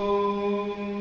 Oh.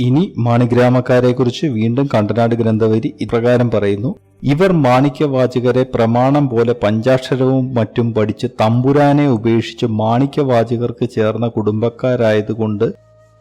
ഇനി മാണിഗ്രാമക്കാരെക്കുറിച്ച് വീണ്ടും കണ്ടനാട് ഗ്രന്ഥവരി ഇപ്രകാരം പറയുന്നു. ഇവർ മാണിക്യവാചകരെ പ്രമാണം പോലെ പഞ്ചാക്ഷരവും മറ്റും പഠിച്ച് തമ്പുരാനെ ഉപേക്ഷിച്ച് മാണിക്യവാചകർക്ക് ചേർന്ന കുടുംബക്കാരായതുകൊണ്ട്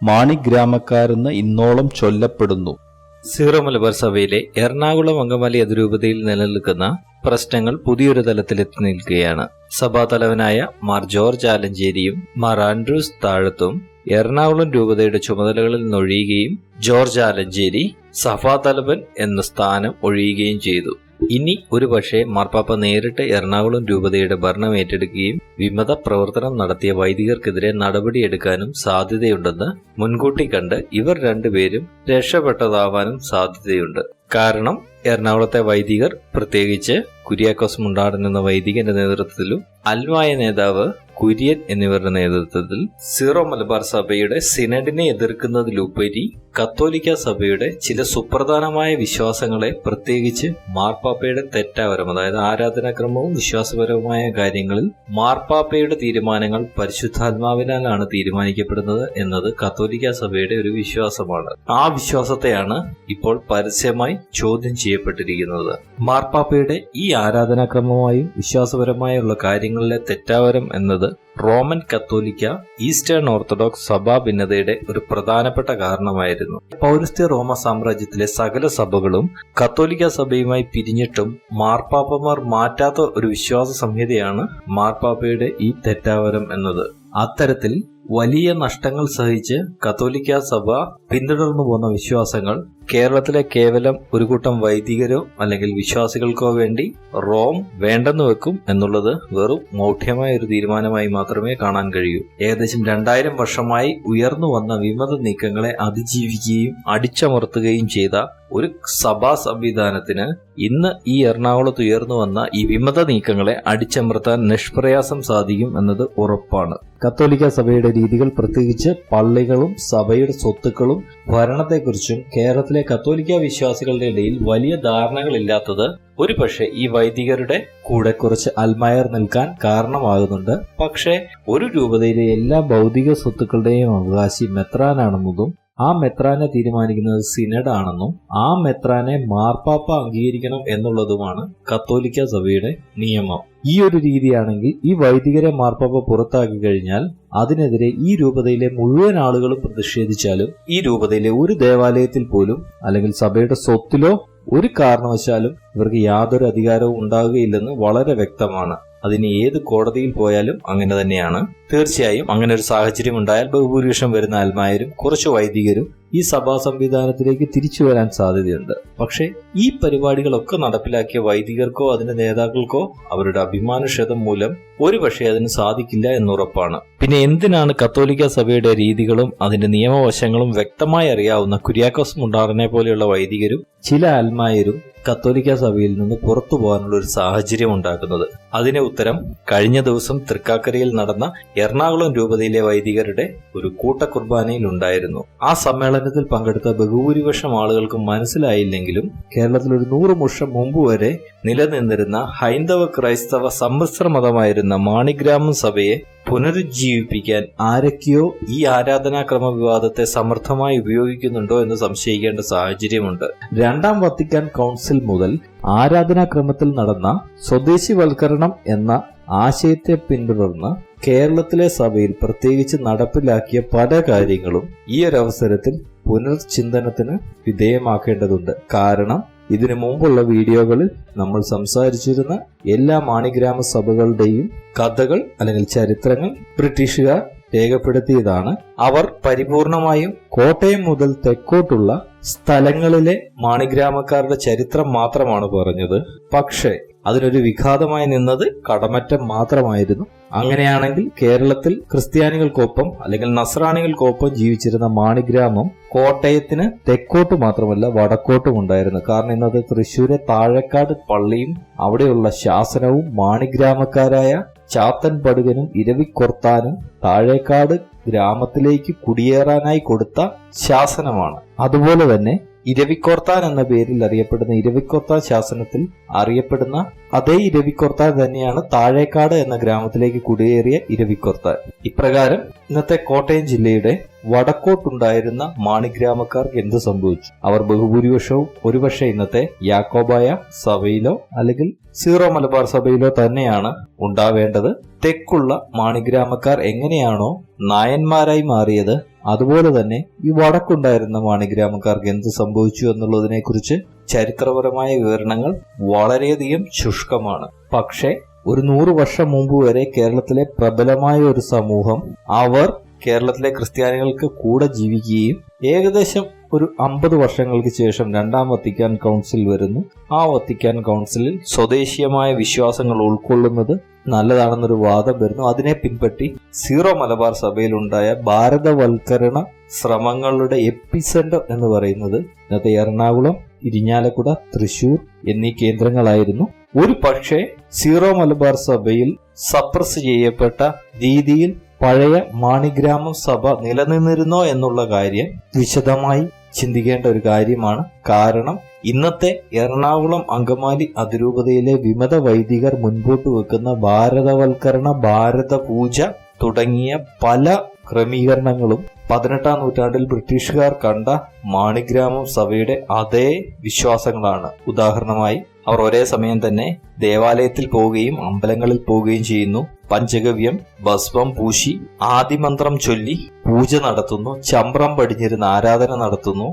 മാണിഗ്രാമക്കാരെന്ന് ഇന്നോളം ചൊല്ലപ്പെടുന്നു. സീറോ മലബാർ സഭയിലെ എറണാകുളം അങ്കമാലി അതിരൂപതയിൽ നിലനിൽക്കുന്ന പ്രശ്നങ്ങൾ പുതിയൊരു തലത്തിലെത്തി നിൽക്കുകയാണ്. സഭാതലവനായ മാർ ജോർജ് ആലഞ്ചേരിയും മാർ ആൻഡ്രൂസ് താഴത്തും എറണാകുളം രൂപതയുടെ ചുമതലകളിൽ നിന്നൊഴിയുകയും ജോർജ് ആലഞ്ചേരി സഭാതലവൻ എന്ന സ്ഥാനം ഒഴിയുകയും ചെയ്തു. ഇനി ഒരുപക്ഷെ മാർപ്പാപ്പ നേരിട്ട് എറണാകുളം രൂപതയുടെ ഭരണം ഏറ്റെടുക്കുകയും വിമത പ്രവർത്തനം നടത്തിയ വൈദികർക്കെതിരെ നടപടിയെടുക്കാനും സാധ്യതയുണ്ടെന്ന് മുൻകൂട്ടി കണ്ട് ഇവർ രണ്ടുപേരും രക്ഷപ്പെട്ടതാവാനും സാധ്യതയുണ്ട്. കാരണം എറണാകുളത്തെ വൈദികർ പ്രത്യേകിച്ച് കുര്യാക്കോസ് മുണ്ടാടൻ എന്ന വൈദികന്റെ നേതൃത്വത്തിലും അൽമായ നേതാവ് കുര്യൻ എന്നിവരുടെ നേതൃത്വത്തിൽ സീറോ മലബാർ സഭയുടെ സിനഡിനെ എതിർക്കുന്നതിലുപരി കത്തോലിക്ക സഭയുടെ ചില സുപ്രധാനമായ വിശ്വാസങ്ങളെ പ്രത്യേകിച്ച് മാർപ്പാപ്പയുടെ തെറ്റാപരം അതായത് ആരാധനാക്രമവും വിശ്വാസപരവുമായ കാര്യങ്ങളിൽ മാർപ്പാപ്പയുടെ തീരുമാനങ്ങൾ പരിശുദ്ധാത്മാവിനാലാണ് തീരുമാനിക്കപ്പെടുന്നത് എന്നത് കത്തോലിക്ക സഭയുടെ ഒരു വിശ്വാസമാണ്. ആ വിശ്വാസത്തെയാണ് ഇപ്പോൾ പരസ്യമായി ചോദ്യം ചെയ്യപ്പെട്ടിരിക്കുന്നത്. മാർപ്പാപ്പയുടെ ഈ ആരാധനാക്രമമായും വിശ്വാസപരമായുള്ള കാര്യങ്ങളിലെ തെറ്റാവരം എന്നത് റോമൻ കത്തോലിക്ക ഈസ്റ്റേൺ ഓർത്തഡോക്സ് സഭാ ഭിന്നതയുടെ ഒരു പ്രധാനപ്പെട്ട കാരണമായിരുന്നു. പൗരസ്ത്യ റോമ സാമ്രാജ്യത്തിലെ സകല സഭകളും കത്തോലിക്ക സഭയുമായി പിരിഞ്ഞിട്ടും മാർപ്പാപ്പമാർ മാറ്റാത്ത ഒരു വിശ്വാസ സംഹിതയാണ് മാർപ്പാപ്പയുടെ ഈ തെറ്റാവരം എന്നത്. അത്തരത്തിൽ വലിയ നഷ്ടങ്ങൾ സഹിച്ച് കത്തോലിക്ക സഭ പിന്തുടർന്നു പോന്ന വിശ്വാസങ്ങൾ കേരളത്തിലെ കേവലം ഒരു കൂട്ടം വൈദികരോ അല്ലെങ്കിൽ വിശ്വാസികൾക്കോ വേണ്ടി റോം വേണ്ടെന്ന് വെക്കും എന്നുള്ളത് വെറും മൗഢ്യമായ ഒരു തീരുമാനമായി മാത്രമേ കാണാൻ കഴിയൂ. ഏകദേശം രണ്ടായിരം വർഷമായി ഉയർന്നു വന്ന വിമത നീക്കങ്ങളെ അതിജീവിക്കുകയും അടിച്ചമർത്തുകയും ചെയ്ത ഒരു സഭാ സംവിധാനത്തിന് ഇന്ന് ഈ എറണാകുളത്ത് ഉയർന്നു വന്ന ഈ വിമത നീക്കങ്ങളെ അടിച്ചമർത്താൻ നിഷ്പ്രയാസം സാധിക്കും എന്നത് ഉറപ്പാണ്. കത്തോലിക്ക സഭയുടെ രീതികൾ പ്രത്യേകിച്ച് പള്ളികളും സഭയുടെ സ്വത്തുക്കളും ഭരണത്തെക്കുറിച്ചും കേരളത്തിലെ കത്തോലിക്ക വിശ്വാസികളുടെ ഇടയിൽ വലിയ ധാരണകളില്ലാത്തത് ഒരുപക്ഷെ ഈ വൈദികരുടെ കൂടെ കുറച്ച് അൽമയർ നിൽക്കാൻ കാരണമാകുന്നുണ്ട്. പക്ഷേ ഒരു രൂപതയിലെ എല്ലാ ഭൗതിക സ്വത്തുക്കളുടെയും അവകാശി മെത്രാനാണെന്നതും ആ മെത്രാനെ തീരുമാനിക്കുന്നത് സിനഡ് ആണെന്നും ആ മെത്രാനെ മാർപ്പാപ്പ അംഗീകരിക്കണം എന്നുള്ളതുമാണ് കത്തോലിക്ക സഭയുടെ നിയമം. ഈ ഒരു രീതിയാണെങ്കിൽ ഈ വൈദികരെ മാർപ്പാപ്പ പുറത്താക്കി കഴിഞ്ഞാൽ അതിനെതിരെ ഈ രൂപതയിലെ മുഴുവൻ ആളുകളും പ്രതിഷേധിച്ചാലും ഈ രൂപതയിലെ ഒരു ദേവാലയത്തിൽ പോലും അല്ലെങ്കിൽ സഭയുടെ സ്വത്തിലോ ഒരു കാരണവശാലും ഇവർക്ക് യാതൊരു അധികാരവും ഉണ്ടാകുകയില്ലെന്ന് വളരെ വ്യക്തമാണ്. അതിന് ഏത് കോടതിയിൽ പോയാലും അങ്ങനെ തന്നെയാണ്. തീർച്ചയായും അങ്ങനെ ഒരു സാഹചര്യം ഉണ്ടായാൽ ബഹുഭൂരിപക്ഷം വരുന്ന ആത്മാരും കുറച്ച് വൈദികരും ഈ സഭാ സംവിധാനത്തിലേക്ക് തിരിച്ചു വരാൻ സാധ്യതയുണ്ട്. പക്ഷേ ഈ പരിപാടികളൊക്കെ നടപ്പിലാക്കിയ വൈദികർക്കോ അതിന്റെ നേതാക്കൾക്കോ അവരുടെ അഭിമാനക്ഷതം മൂലം ഒരുപക്ഷെ അതിന് സാധിക്കില്ല എന്നുറപ്പാണ്. പിന്നെ എന്തിനാണ് കത്തോലിക്ക സഭയുടെ രീതികളും അതിന്റെ നിയമവശങ്ങളും വ്യക്തമായി അറിയാവുന്ന കുര്യാക്കോസ് മുണ്ടാറിനെ പോലെയുള്ള വൈദികരും ചില ആത്മായരും കത്തോലിക്ക സഭയിൽ നിന്ന് പുറത്തു പോകാനുള്ള ഒരു സാഹചര്യം ഉണ്ടാക്കുന്നത്? അതിന് ഉത്തരം കഴിഞ്ഞ ദിവസം തൃക്കാക്കരയിൽ നടന്ന എറണാകുളം രൂപതയിലെ വൈദികരുടെ ഒരു കൂട്ടക്കുർബാനയിൽ ഉണ്ടായിരുന്നു ആ സമ്മേളനത്തിൽ പങ്കെടുത്ത ബഹുഭൂരിപക്ഷം ആളുകൾക്ക് മനസ്സിലായില്ലെങ്കിലും കേരളത്തിൽ ഒരു നൂറ് വർഷം മുമ്പ് വരെ നിലനിന്നിരുന്ന ഹൈന്ദവ ക്രൈസ്തവ സമ്മിശ്ര മതമായിരുന്ന മാണിഗ്രാമം സഭയെ പുനരുജ്ജീവിപ്പിക്കാൻ ആരൊക്കെയോ ഈ ആരാധനാക്രമ വിവാദത്തെ സമർത്ഥമായി ഉപയോഗിക്കുന്നുണ്ടോ എന്ന് സംശയിക്കേണ്ട സാഹചര്യമുണ്ട്. രണ്ടാം വത്തിക്കാൻ കൗൺസിൽ മുതൽ ആരാധനാക്രമത്തിൽ നടന്ന സ്വദേശിവൽക്കരണം എന്ന ആശയത്തെ പിന്തുടർന്ന് കേരളത്തിലെ സഭയിൽ പ്രത്യേകിച്ച് നടപ്പിലാക്കിയ പല കാര്യങ്ങളും ഈ ഒരു അവസരത്തിൽ പുനർചിന്തനത്തിന് വിധേയമാക്കേണ്ടതുണ്ട്. കാരണം ഇതിനു മുമ്പുള്ള വീഡിയോകളിൽ നമ്മൾ സംസാരിച്ചിരുന്ന എല്ലാ മാണിഗ്രാമ സഭകളുടെയും കഥകൾ അല്ലെങ്കിൽ ചരിത്രങ്ങൾ ബ്രിട്ടീഷുകാർ രേഖപ്പെടുത്തിയതാണ്. അവർ പരിപൂർണമായും കോട്ടയം മുതൽ തെക്കോട്ടുള്ള സ്ഥലങ്ങളിലെ മാണിഗ്രാമക്കാരുടെ ചരിത്രം മാത്രമാണ് പറഞ്ഞത്. പക്ഷേ അതിനൊരു വിഘാതമായി നിന്നത് കടമറ്റം മാത്രമായിരുന്നു. അങ്ങനെയാണെങ്കിൽ കേരളത്തിൽ ക്രിസ്ത്യാനികൾക്കൊപ്പം അല്ലെങ്കിൽ നസ്രാണികൾക്കൊപ്പം ജീവിച്ചിരുന്ന മാണിഗ്രാമം കോട്ടയത്തിന് തെക്കോട്ട് മാത്രമല്ല വടക്കോട്ടും ഉണ്ടായിരുന്നു. കാരണം ഇന്നത്തെ തൃശ്ശൂരെ താഴേക്കാട് പള്ളിയും അവിടെയുള്ള ശാസനവും മാണിഗ്രാമക്കാരായ ചാത്തൻ പടുകനും ഇരവിക്കൊർത്താനും താഴേക്കാട് ഗ്രാമത്തിലേക്ക് കുടിയേറാനായി കൊടുത്ത ശാസനമാണ്. അതുപോലെ തന്നെ ഇരവിക്കോർത്താൻ എന്ന പേരിൽ അറിയപ്പെടുന്ന ഇരവിക്കോർത്താൻ ശാസനത്തിൽ അറിയപ്പെടുന്ന അതേ ഇരവിക്കോർത്താൻ തന്നെയാണ് താഴേക്കാട് എന്ന ഗ്രാമത്തിലേക്ക് കുടിയേറിയ ഇരവിക്കോർത്താൻ. ഇപ്രകാരം ഇന്നത്തെ കോട്ടയം ജില്ലയുടെ വടക്കോട്ടുണ്ടായിരുന്ന മാണിഗ്രാമക്കാർക്ക് എന്ത് സംഭവിച്ചു? അവർ ബഹുഭൂരിപക്ഷവും ഒരുപക്ഷെ ഇന്നത്തെ യാക്കോബായ സഭയിലോ അല്ലെങ്കിൽ സീറോ മലബാർ സഭയിലോ തന്നെയാണ് ഉണ്ടാവേണ്ടത്. തെക്കുള്ള മാണിഗ്രാമക്കാർ എങ്ങനെയാണോ നായന്മാരായി മാറിയത് അതുപോലെ തന്നെ ഈ വടക്കുണ്ടായിരുന്ന മാണിഗ്രാമക്കാർക്ക് എന്ത് സംഭവിച്ചു എന്നുള്ളതിനെക്കുറിച്ച് ചരിത്രപരമായ വിവരണങ്ങൾ വളരെയധികം ശുഷ്കമാണ്. പക്ഷേ ഒരു നൂറ് വർഷം മുമ്പ് വരെ കേരളത്തിലെ പ്രബലമായ ഒരു സമൂഹം അവർ കേരളത്തിലെ ക്രിസ്ത്യാനികൾക്ക് കൂടെ ജീവിക്കുകയും ഏകദേശം ഒരു അമ്പത് വർഷങ്ങൾക്ക് ശേഷം രണ്ടാം വത്തിക്കാൻ കൗൺസിൽ വരുന്നു. ആ വത്തിക്കാൻ കൗൺസിലിൽ സ്വദേശീയമായ വിശ്വാസങ്ങൾ ഉൾക്കൊള്ളുന്നത് നല്ലതാണെന്നൊരു വാദം വരുന്നു. അതിനെ പിൻപറ്റി സീറോ മലബാർ സഭയിലുണ്ടായ ഭാരതവൽക്കരണ ശ്രമങ്ങളുടെ എപ്പിസെന്റർ എന്ന് പറയുന്നത് ഇന്നത്തെ എറണാകുളം ഇരിഞ്ഞാലക്കുട തൃശൂർ എന്നീ കേന്ദ്രങ്ങളായിരുന്നു. ഒരു പക്ഷേ സീറോ മലബാർ സഭയിൽ സപ്രസ് ചെയ്യപ്പെട്ട രീതിയിൽ പഴയ മാണിഗ്രാമം സഭ നിലനിന്നിരുന്നോ എന്നുള്ള കാര്യം വിശദമായി ചിന്തിക്കേണ്ട ഒരു കാര്യമാണ്. കാരണം ഇന്നത്തെ എറണാകുളം അങ്കമാലി അതിരൂപതയിലെ വിമത വൈദികർ മുൻപോട്ട് വെക്കുന്ന ഭാരതവൽക്കരണ ഭാരത പൂജ തുടങ്ങിയ പല ക്രമീകരണങ്ങളും പതിനെട്ടാം നൂറ്റാണ്ടിൽ ബ്രിട്ടീഷുകാർ കണ്ട മാണിഗ്രാമം സഭയുടെ അതേ വിശ്വാസങ്ങളാണ്. ഉദാഹരണമായി അവർ ഒരേ സമയം തന്നെ ദേവാലയത്തിൽ പോവുകയും അമ്പലങ്ങളിൽ പോവുകയും ചെയ്യുന്നു. പഞ്ചഗവ്യം ഭസ്മം പൂശി ആദിമന്ത്രം ചൊല്ലി പൂജ നടത്തുന്നു. ചമ്പ്രം പടിഞ്ഞിരുന്ന് ആരാധന നടത്തുന്നു.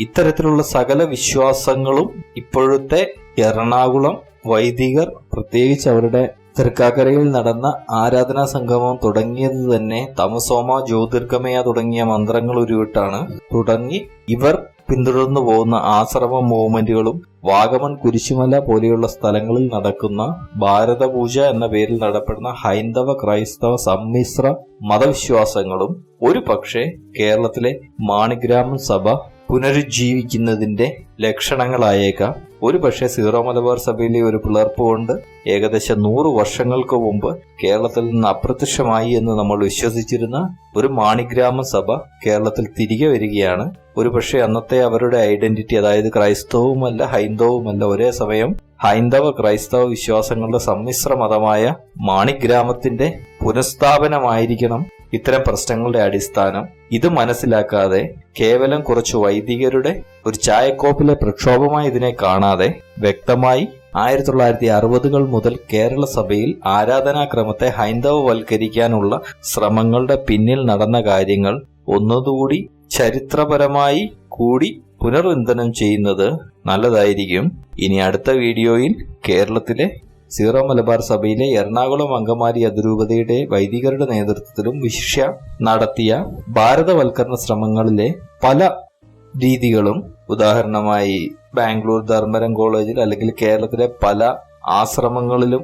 ഇത്തരത്തിലുള്ള സകല വിശ്വാസങ്ങളും ഇപ്പോഴത്തെ എറണാകുളം വൈദികർ പ്രത്യേകിച്ച് അവരുടെ തൃക്കാക്കരയിൽ നടന്ന ആരാധനാ സംഗമം തുടങ്ങിയത് തന്നെ തമസോമ ജ്യോതിർഗമയ തുടങ്ങിയ മന്ത്രങ്ങൾ ഉരുവിട്ടാണ്. തുടങ്ങി ഇവർ പിന്തുടർന്നു പോകുന്ന ആശ്രമ മൂവ്മെന്റുകളും വാഗമൺ കുരിശുമല പോലെയുള്ള സ്ഥലങ്ങളിൽ നടക്കുന്ന ഭാരതപൂജ എന്ന പേരിൽ നടപ്പെടുന്ന ഹൈന്ദവ ക്രൈസ്തവ സമ്മിശ്ര മതവിശ്വാസങ്ങളും ഒരു പക്ഷേ കേരളത്തിലെ മാണിഗ്രാമം സഭ പുനരുജ്ജീവിക്കുന്നതിന്റെ ലക്ഷണങ്ങളായേക്കാം. ഒരു പക്ഷേ സീറോ മലബാർ സഭയിലെ ഒരു പിളർപ്പ് കൊണ്ട് ഏകദേശം നൂറ് വർഷങ്ങൾക്ക് മുമ്പ് കേരളത്തിൽ നിന്ന് അപ്രത്യക്ഷമായി എന്ന് നമ്മൾ വിശ്വസിച്ചിരുന്ന ഒരു മാണിഗ്രാമ സഭ കേരളത്തിൽ തിരികെ വരികയാണ്. ഒരു പക്ഷേ അന്നത്തെ അവരുടെ ഐഡന്റിറ്റി അതായത് ക്രൈസ്തവുമല്ല ഹൈന്ദവുമല്ല ഒരേ സമയം ഹൈന്ദവ ക്രൈസ്തവ വിശ്വാസങ്ങളുടെ സമ്മിശ്ര മതമായ മാണിഗ്രാമത്തിന്റെ പുനഃസ്ഥാപനമായിരിക്കണം ഇത്തരം പ്രശ്നങ്ങളുടെ അടിസ്ഥാനം. ഇത് മനസ്സിലാക്കാതെ കേവലം കുറച്ച് വൈദികരുടെ ഒരു ചായക്കോപ്പിലെ പ്രക്ഷോഭമായി ഇതിനെ കാണാതെ വ്യക്തമായി ആയിരത്തി തൊള്ളായിരത്തി അറുപതുകൾ മുതൽ കേരള സഭയിൽ ആരാധനാക്രമത്തെ ഹൈന്ദവവൽക്കരിക്കാനുള്ള ശ്രമങ്ങളുടെ പിന്നിൽ നടന്ന കാര്യങ്ങൾ ഒന്നുകൂടി ചരിത്രപരമായി കൂടി പുനർവിന്തനം ചെയ്യുന്നത് നല്ലതായിരിക്കും. ഇനി അടുത്ത വീഡിയോയിൽ കേരളത്തിലെ സീറോ മലബാർ സഭയിലെ എറണാകുളം അങ്കമാലി അതിരൂപതയുടെ വൈദികരുടെ നേതൃത്വത്തിലും വിശിഷ്യ നടത്തിയ ഭാരതവൽക്കരണ ശ്രമങ്ങളിലെ പല രീതികളും ഉദാഹരണമായി ബാംഗ്ലൂർ ധർമ്മരം കോളേജിൽ അല്ലെങ്കിൽ കേരളത്തിലെ പല ആശ്രമങ്ങളിലും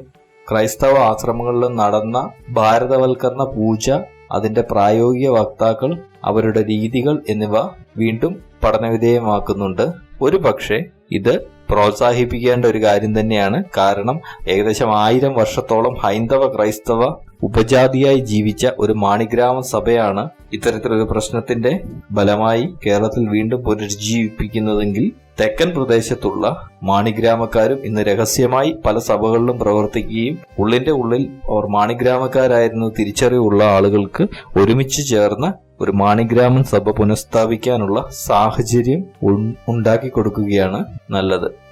ക്രൈസ്തവ ആശ്രമങ്ങളിലും നടന്ന ഭാരതവൽക്കരണ പൂജ അതിന്റെ പ്രായോഗിക വക്താക്കൾ അവരുടെ രീതികൾ എന്നിവ വീണ്ടും പഠനവിധേയമാക്കുന്നുണ്ട്. ഒരു പക്ഷേ ഇത് പ്രോത്സാഹിപ്പിക്കേണ്ട ഒരു കാര്യം തന്നെയാണ്. കാരണം ഏകദേശം ആയിരം വർഷത്തോളം ഹൈന്ദവ ക്രൈസ്തവ ഉപജാതിയായി ജീവിച്ച ഒരു മാണിഗ്രാമ സഭയാണ് ഇത്തരത്തിലൊരു പ്രശ്നത്തിന്റെ ഫലമായി കേരളത്തിൽ വീണ്ടും പുനരുജ്ജീവിപ്പിക്കുന്നതെങ്കിൽ തെക്കൻ പ്രദേശത്തുള്ള മാണിഗ്രാമക്കാരും ഇന്ന് രഹസ്യമായി പല സഭകളിലും പ്രവർത്തിക്കുകയും ഉള്ളിന്റെ ഉള്ളിൽ അവർ മാണിഗ്രാമക്കാരായിരുന്നു തിരിച്ചറിവുള്ള ആളുകൾക്ക് ഒരുമിച്ച് ചേർന്ന് ഒരു മാണിഗ്രാമൻ സഭ പുനഃസ്ഥാപിക്കാനുള്ള സാഹചര്യം ഉണ്ടാക്കി കൊടുക്കുകയാണ് നല്ലത്.